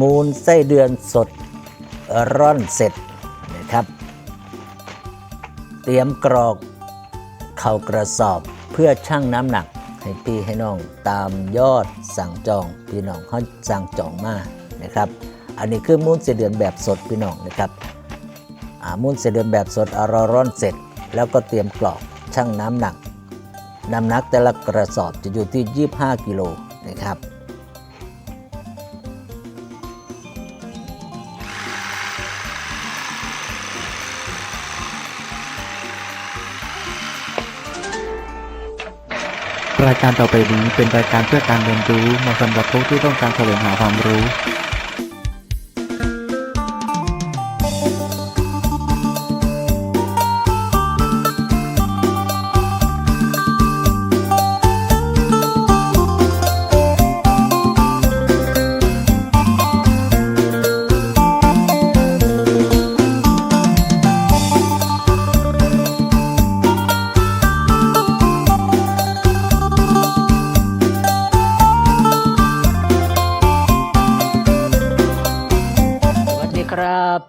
มูลไส้เดือนสดร่อนเสร็จนะครับ เตรียมกรอกเข่ากระสอบเพื่อชั่งน้ำหนักให้พี่ให้น้องตามยอดสั่งจองพี่น้องเขาสั่งจองมานะครับ อันนี้คือมูลไส้เดือนแบบสดพี่น้องนะครับมูลไส้เดือนแบบสดเอราร่อนเสร็จ แล้วก็เตรียมกรอกชั่งน้ำหนักน้ำหนักแต่ละกระสอบจะอยู่ที่ 25 กิโลนะครับ รายการต่อไปนี้เป็นรายการเพื่อการเรียนรู้เหมาะสำหรับผู้ที่ต้องการแสวงหาความรู้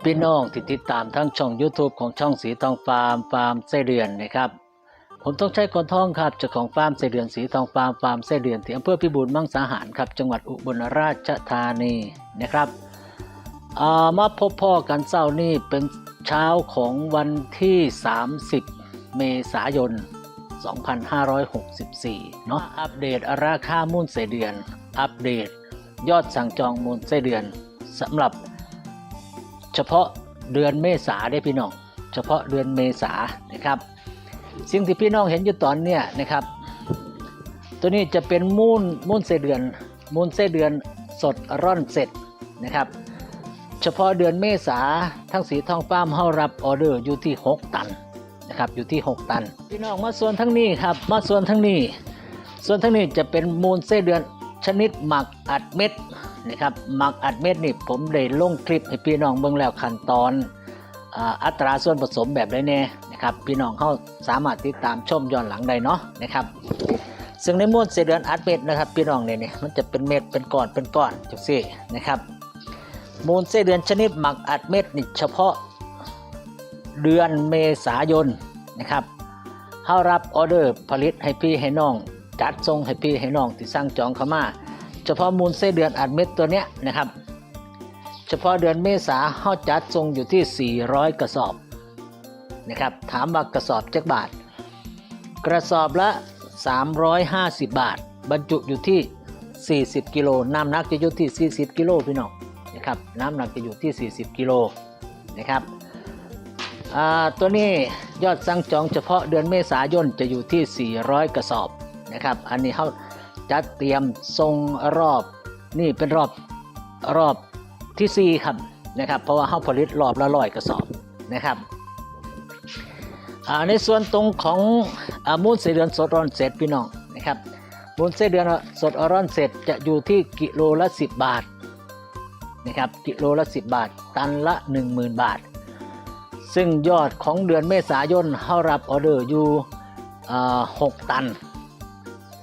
พี่น้องที่ติดตามทั้งช่อง YouTube ของช่องสีทองฟาร์มฟาร์มไส้เดือนนะครับ ผมต้องใช้คนท้องครับเจ้าของฟาร์มไส้เดือนสีทองฟาร์มฟาร์มไส้เดือนที่อำเภอพิบูลมังสาหารครับจังหวัดอุบลราชธานีนะครับามาพบพ่อกันเศร้านี่เป็นเช้าของวันที่ 30 เมษายน 2564 เนาะอัปเดตราคามูลไส้เดือน อัปเดต ยอดสั่งจองมูลไส้เดือนสำหรับ ฉพาะเดือนเมษาได้พี่น้อง เฉพาะเดือนเมษานะครับ สิ่งที่พี่น้องเห็นอยู่ตอนเนี้ยนะครับ ตัวนี้จะเป็นมูลมูลไส้เดือนมูลไส้เดือนสดร่อนเสร็จนะครับ เฉพาะเดือนเมษาทั้งสีทองฟ้ามเฮารับออเดอร์อยู่ที่ 6 ตันนะครับอยู่ที่ 6 ตัน พี่น้องมาส่วนทั้งนี้ครับมาส่วนทั้งนี้ ส่วนทั้งนี้จะเป็นมูลไส้เดือนชนิดหมักอัดเม็ด นะครับหมักอัดเม็ดนี่ผมได้ลงคลิปให้พี่น้องเบิ่งแล้วขั้นตอนอัตราส่วนผสมแบบไรแน่นะครับพี่น้องเขาสามารถติดตามชมย้อนหลังได้เนาะนะครับซึ่งในมูลไส้เดือนอัดเม็ดนะครับพี่น้องเนี่ยเนี่ยมันจะเป็นเม็ดเป็นก้อนเป็นก้อนจังซี่นะครับมูลไส้เดือนชนิดหมักอัดเม็ดนี่เฉพาะเดือนเมษายนนะครับเข้ารับออเดอร์ผลิตให้พี่ให้น้อง จัดส่งให้พี่ให้น้องที่สั่งจองเข้ามา เฉพาะมูลไส้เดือนอัดเม็ดตัวเนี้ยนะครับ เฉพาะเดือนเมษาเขาจัดส่งอยู่ที่ 400 กระสอบนะครับถามว่ากระสอบจักบาท กระสอบละ 350 บาท บรรจุอยู่ที่ 40 กิโลน้ำหนักจะอยู่ที่ 40 กิโลพี่น้องนะครับน้ำหนักจะอยู่ที่ 40 กิโลนะครับตัวนี้ยอดสั่งจองเฉพาะเดือนเมษายนจะอยู่ที่ 400 กระสอบนะครับ อันนี้เขา จัดเตรียมทรงรอบ นี่เป็นรอบรอบทีสี่4ครับนะครับเพราะว่าเขาผลิตรอบละร้อยกระสอบนะครับในส่วนตรงของอมูลไส้เดือนสดร้อนเสร็จพี่น้องนะครับมูลไส้เดือนสดร้อนเสร็จจะอยู่ที่กิโลละ 10 บาทนะครับกิโลละ 10 บาท ตันละ 10,000 บาท ซึ่งยอดของเดือนเมษายนเข้ารับออเดอร์อยู่ 6 ตัน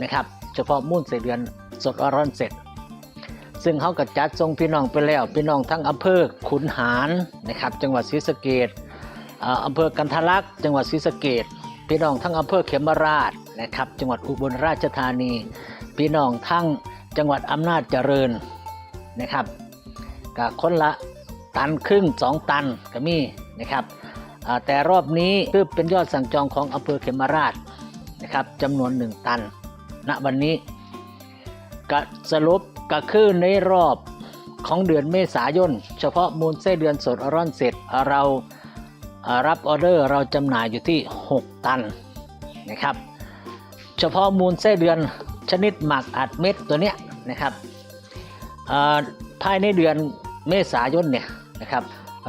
นะครับ เฉพาะมุ่นใส่เดือนสดอร้อนเสร็จ ซึ่งเขาก็จัดส่งพี่น้องไปแล้ว พี่น้องทั้งอำเภอขุนหารนะครับ จังหวัดศรีสะเกดอำเภอกันทะลักจังหวัดศรีสะเกดพี่น้องทั้งอำเภอเขมราชนะครับ จังหวัดอุบลราชธานี พี่น้องทั้งจังหวัดอำนาจเจริญนะครับก็คนละตันครึ่ง2ตันก็มีนะครับแต่รอบนี้คือเป็นยอดสั่งจองของอำเภอเขมราชนะครับจำนวน 1 ตัน ณวันนี้ก็สรุปก็คือในรอบของเดือนเมษายน เฉพาะมูลไส้เดือนสดร่อนเสร็จเรารับออเดอร์เราจำหน่ายอยู่ที่ 6 ตันนะครับ เฉพาะมูลไส้เดือนชนิดหมักอัดเม็ดตัวเนี้ยนะครับภายในเดือนเมษายนเนี่ยนะครับ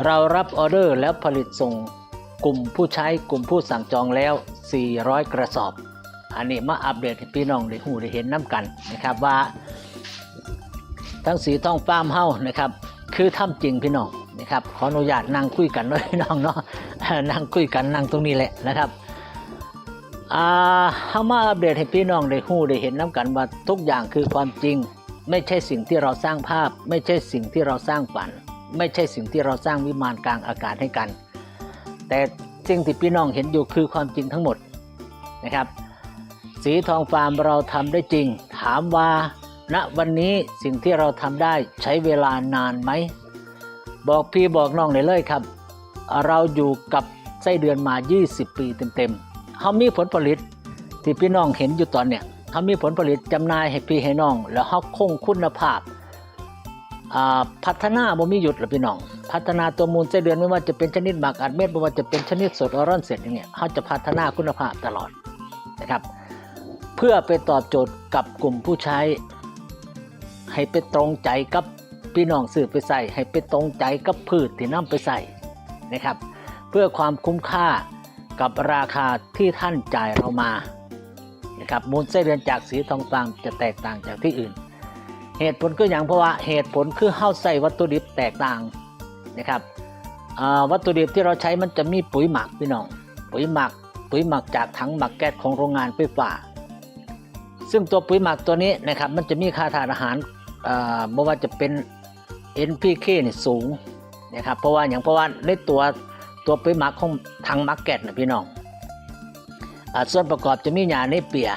เรารับออเดอร์แล้วผลิตส่งกลุ่มผู้ใช้กลุ่มผู้สั่งจองแล้ว 400 กระสอบ อันนี้มาอัปเดตให้พี่น้องได้หูได้เห็นน้ำกันนะครับว่า ทั้งสีท้องฟ้ามเฮ้านะครับ คือทำจริงพี่น้องนะครับขออนุญาตนั่งคุยกันด้วยพี่น้องเนาะนั่งคุยกันนั่งตรงนี้แหละนะครับอ่าเฮามาอัปเดตให้พี่น้องได้ฮู้ได้เห็นน้ำกันว่าทุกอย่างคือความจริง ไม่ใช่สิ่งที่เราสร้างภาพ ไม่ใช่สิ่งที่เราสร้างฝัน ไม่ใช่สิ่งที่เราสร้างวิมานกลางอากาศให้กัน แต่สิ่งที่พี่น้องเห็นอยู่คือความจริงทั้งหมดนะครับ สีทองฟาร์มเราทำได้จริง ถามว่าณวันนี้สิ่งที่เราทำได้ใช้เวลานานไหม บอกพี่บอกน้องเลยเลยครับ เราอยู่กับไส้เดือนมา 20 ปีเต็มๆเขามีผลผลิตที่พี่น้องเห็นอยู่ตอนเนี้ยเขามีผลผลิตจำหน่ายให้พี่ให้น้อง แล้วเขาคงคุณภาพอ่าพัฒนาบ่มีหยุดหรอพี่น้อง พัฒนาตัวมูลไส้เดือนไม่ว่าจะเป็นชนิดหมักอัดเม็ดไม่ว่าจะเป็นชนิดสดออร่อนเสร็จอย่างเงี้ยเขาจะพัฒนาคุณภาพตลอดนะครับ เพื่อไปตอบโจทย์กับกลุ่มผู้ใช้ ให้ไปตรงใจกับพี่น้องซื้อไปใส่ให้ไปตรงใจกับพืชที่นำไปใส่นะครับ เพื่อความคุ้มค่ากับราคาที่ท่านจ่ายเรามานะครับมูลไส้เดือนจากสีทองฟางจะแตกต่างจากที่อื่น เหตุผลก็อย่างเพราะว่าเหตุผลคือเข้าใส่วัตถุดิบแตกต่างนะครับวัตถุดิบที่เราใช้มันจะมีปุ๋ยหมักพี่น้อง ปุ๋ยหมัก ปุ๋ยหมักจากถังหมักแก๊สของโรงงานไฟฟ้า ซึ่งตัวปุ๋ยหมักตัวนี้นะครับมันจะมีค่าทานอาหารอ่าไม่ว่าจะเป็น NPK นี่สูงนะครับเพราะว่าอย่างเพราะว่าในตัวตัวปุ๋ยหมักของถังหมักแก๊สนะพี่น้องอส่วนประกอบจะมีหญ้าในเปีย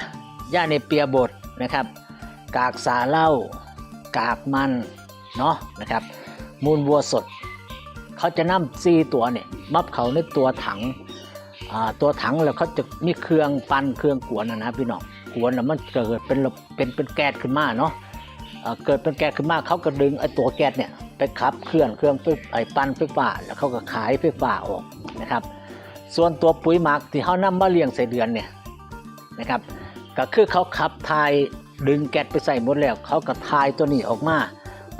หญ้าในเปียบดนะครับ กากสาเหล้ากากมันเนาะนะครับมูลวัวสด เขาจะนำซีตัวเนี่ยมับเขาในตัวถังตัวถังแล้วเขาจะมีเครื่องปันเครื่องกวนนะนะพี่น้อง กวนแล้วมันเกิดเป็นเป็นเป็นแก๊สขึ้นมาเนาะเกิดเป็นแก๊สขึ้นมาเขาก็ดึงไอ้ตัวแก๊สเนี่ยไปขับเคลื่อนเครื่องไฟไอ้ปั่นไฟฟ้าแล้วเขาก็ขายไฟฟ้าออกนะครับ ส่วนตัวปุ๋ยหมักที่เขานำมาเลี้ยงใส่เดือนเนี่ยนะครับก็คือเขาขับทายดึงแก๊สไปใส่หมดแล้วเขาก็ทายตัวนี้ออกมา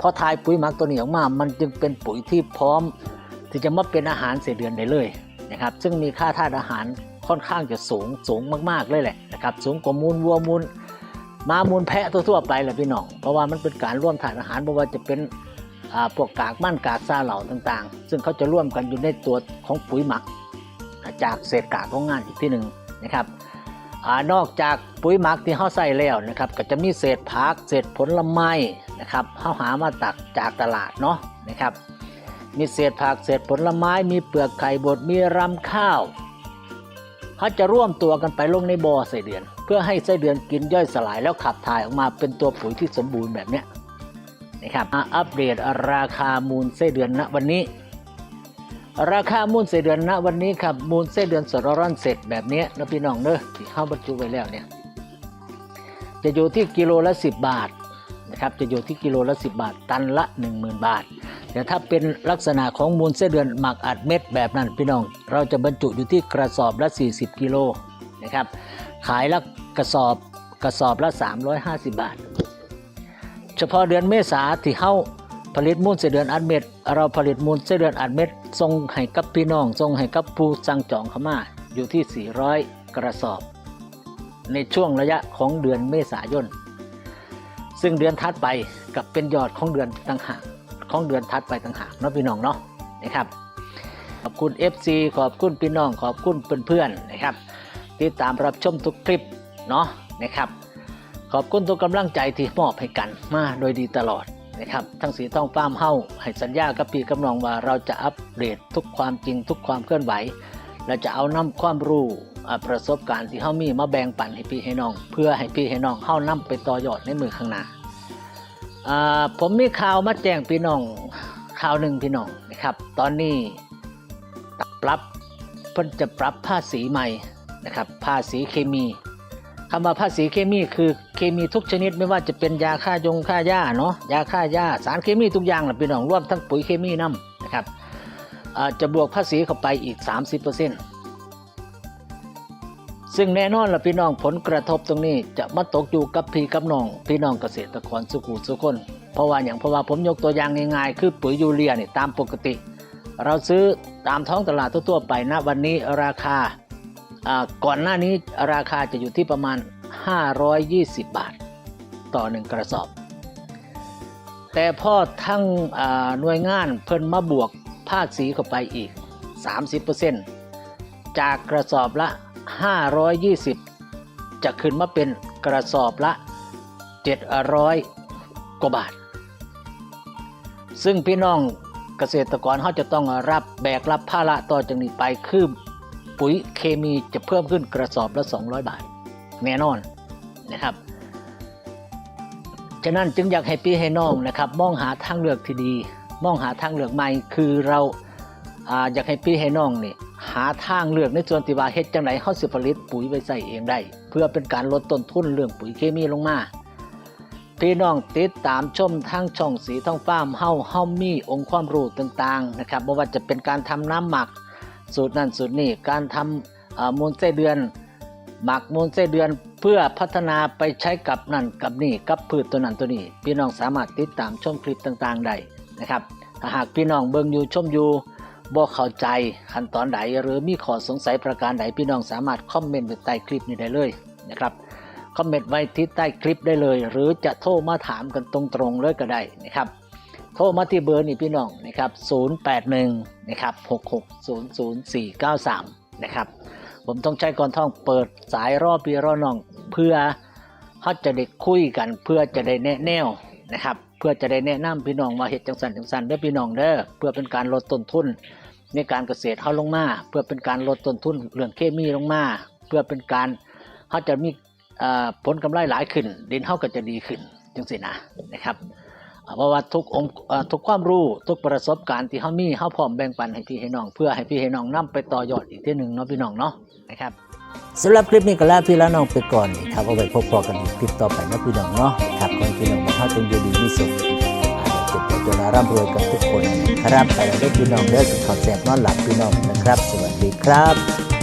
พอทายปุ๋ยหมักตัวนี้ออกมา มันจึงเป็นปุ๋ยที่พร้อมที่จะมาเป็นอาหารเศษเดือนได้เลยนะครับ ซึ่งมีค่าธาตุอาหาร ค่อนข้างจะสูงสูงมากๆเลยแหละนะครับสูงกว่ามูลวัวมูลม้ามูลแพะทั่วๆไปแหละพี่น้องเพราะว่ามันเป็นการร่วมธาตุอาหารไม่ว่าจะเป็นพวกกากมั่นกากซาเหล่าต่างๆ ซึ่งเขาจะร่วมกันอยู่ในตัวของปุ๋ยหมัก จากเศษกากของงานอีกที่หนึ่งนะครับอนอกจากปุ๋ยหมักที่เขาใส่แล้วนะครับก็จะมีเศษผักเศษผลไม้นะครับเขาหามาตักจากตลาดเนาะนะครับมีเศษผักเศษผลไม้ มีเปลือกไข่บดมีรำข้าว เขาจะร่วมตัวกันไปลงในบ่อไส้เดือน เพื่อให้ไส้เดือนกินย่อยสลายแล้วขับถ่ายออกมาเป็นตัวปุ๋ยที่สมบูรณ์แบบเนี้ยนะครับมาอัปเดตราคามูลไส้เดือนณวันนี้ ราคามูลไส้เดือนณวันนี้ครับมูลไส้เดือนสดร้อนเสร็จแบบเนี้ยนะพี่น้องเนอะที่เข้าบรรจุไว้แล้วเนี่ยจะอยู่ที่กิโลละ 10 บาทนะครับจะอยู่ที่กิโลละ 10 บาท ตันละ 10,000 บาท แต่ถ้าเป็นลักษณะของมูลไส้เดือนหมักอัดเม็ดแบบนั้นพี่น้อง เราจะบรรจุอยู่ที่กระสอบละ 40 กิโลนะครับ ขายละกระสอบกระสอบละ 350 บาท เฉพาะเดือนเมษาที่เข้าผลิตมูลไส้เดือนอัดเม็ด เราผลิตมูลไส้เดือนอัดเม็ดส่งให้กับพี่น้องส่งให้กับผู้สั่งจองเข้ามาอยู่ที่ 400 กระสอบ ในช่วงระยะของเดือนเมษายนซึ่งเดือนถัดไปกับเป็นยอดของเดือนต่างหาก ของเดือนถัดไปต่างหากเนาะพี่น้องเนาะนะครับ ขอบคุณ FC ขอบคุณพี่น้อง ขอบคุณเพื่อนๆนะครับที่ตามรับชมทุกคลิปเนาะนะครับ ขอบคุณทุกกำลังใจที่มอบให้กันมาโดยดีตลอดนะครับทั้งสีทองฟามเฮ้าให้สัญญากับพี่กำนองว่าเราจะอัปเดตทุกความจริงทุกความเคลื่อนไหวเราจะเอานำความรู้ประสบการณ์ที่เฮ้ามีมาแบ่งปันให้พี่ให้น้อง เพื่อให้พี่ให้น้องเฮ้านำไปต่อยอดในมือข้างหน้า ผมมีข่าวมาแจ้งพี่น้องข่าวหนึ่งพี่น้องนะครับ ตอนนี้ปรับเพิ่นจะปรับภาษีใหม่นะครับ ภาษีเคมีคำว่าภาษีเคมีคือเคมีทุกชนิดไม่ว่าจะเป็นยาฆ่ายงฆ่าหญ้าเนาะยาฆ่าหญ้าสารเคมีทุกอย่างนะพี่น้องรวมทั้งปุ๋ยเคมีนํนะครับจะบวกภาษีเข้าไปอีก 30% ซึ่งแน่นอนละพี่น้องผลกระทบตรงนี้จะมาตกอยู่กับพี่กับน้อง พี่น้องเกษตรกรสุขุสุคนเพราะว่าอย่างเพราะว่าผมยกตัวอย่างง่ายๆ คือปุ๋ยยูเรียเนี่ยตามปกติ เราซื้อตามท้องตลาดทั่วๆไปนะวันนี้ราคาก่อนหน้านี้ราคาจะอยู่ที่ประมาณ 520 บาท ต่อหนึ่งกระสอบ แต่พอทั้งหน่วยงานเพิ่นมาบวกภาคสีเข้าไปอีก 30%จากกระสอบละ 520 จะขึ้นมาเป็นกระสอบละ 700 กว่าบาท ซึ่งพี่น้องเกษตรกรเขาจะต้องรับแบกรับภาระต่อจากนี้ไปคือปุ๋ยเคมีจะเพิ่มขึ้นกระสอบละ 200 บาท แน่นอนนะครับ ฉะนั้นจึงอยากให้พี่ให้น้องนะครับ มองหาทางเลือกที่ดี มองหาทางเลือกใหม่คือเราอาอยากให้พี่ให้น้องนี่ หาทางเลือกในส่วนที่ว่าเฮ็ดจังไดเฮาสิผลิตปุ๋ยไว้ใส่เองได้ เพื่อเป็นการลดต้นทุนเรื่องปุ๋ยเคมีลงมา พี่น้องติดตามชมทางช่องสีทองฟ้ามเฮาเฮามีองค์ความรู้ต่างๆนะครับบ่ว่าจะเป็นการทำน้ำหมัก สูตรนั่นสูตรนี้การทำอ่ามูลไส้เดือน หมักมูลไส้เดือนเพื่อพัฒนาไปใช้กับนั่นกับนี่กับพืชตัวนั้นตัวนี้ พี่น้องสามารถติดตามชมคลิปต่างๆได้นะครับถ้าหากพี่น้องเบิ่งอยู่ชมอยู่ บ่เข้าใจขั้นตอนใดหรือมีข้อสงสัยประการใดพี่น้องสามารถคอมเมนต์ไว้ใต้คลิปนี้ได้เลยนะครับคอมเมนต์ไว้ที่ใต้คลิปได้เลย หรือจะโทรมาถามกันตรงๆเลยก็ได้นะครับโทรมาที่เบอร์นี้พี่น้องนะครับ 081 นะครับ6600493 นะครับ ผมต้องใช้ก่อนท่องเปิดสายรอบพี่รอน้อง เพื่อเขาจะได้คุยกัน เพื่อจะได้แนะแนวนะครับ เพื่อจะได้แนะนำพี่น้องว่าเฮ็ดจังสันจังสันเด้อพี่น้องเด้อเพื่อเป็นการลดต้นทุน ในการเกษตรเขาลงมา เพื่อเป็นการลดต้นทุนเรื่องเคมีลงมา เพื่อเป็นการเขาจะมีผลกำไรหลายขึ้น ดินเขาก็จะดีขึ้นจังสินะนะครับเพราะว่าทุกองค์ทุกความรู้ทุกประสบการณ์ที่เขามีเขาพร้อมแบ่งปันให้พี่ให้น้อง เพื่อให้พี่ให้น้องนํไปต่อยอดอีกที่หนึ่งเนาะพี่น้องเนาะนะครับสำหรับคลิปนี้ก็ลาพี่และน้องไปก่อนครับเอาไว้พบพอกันคลิปต่อไปนะพี่น้องเนาะครับขอให้พี่น้องมาเข้าจงอยู่ดีมีสุข จ็บป่วยจนร่ำรวยกับทุกคนนะครับไปแล้วได้พี่น้องเด้อขอแจกนอนหลับพี่น้องนะครับ สวัสดีครับ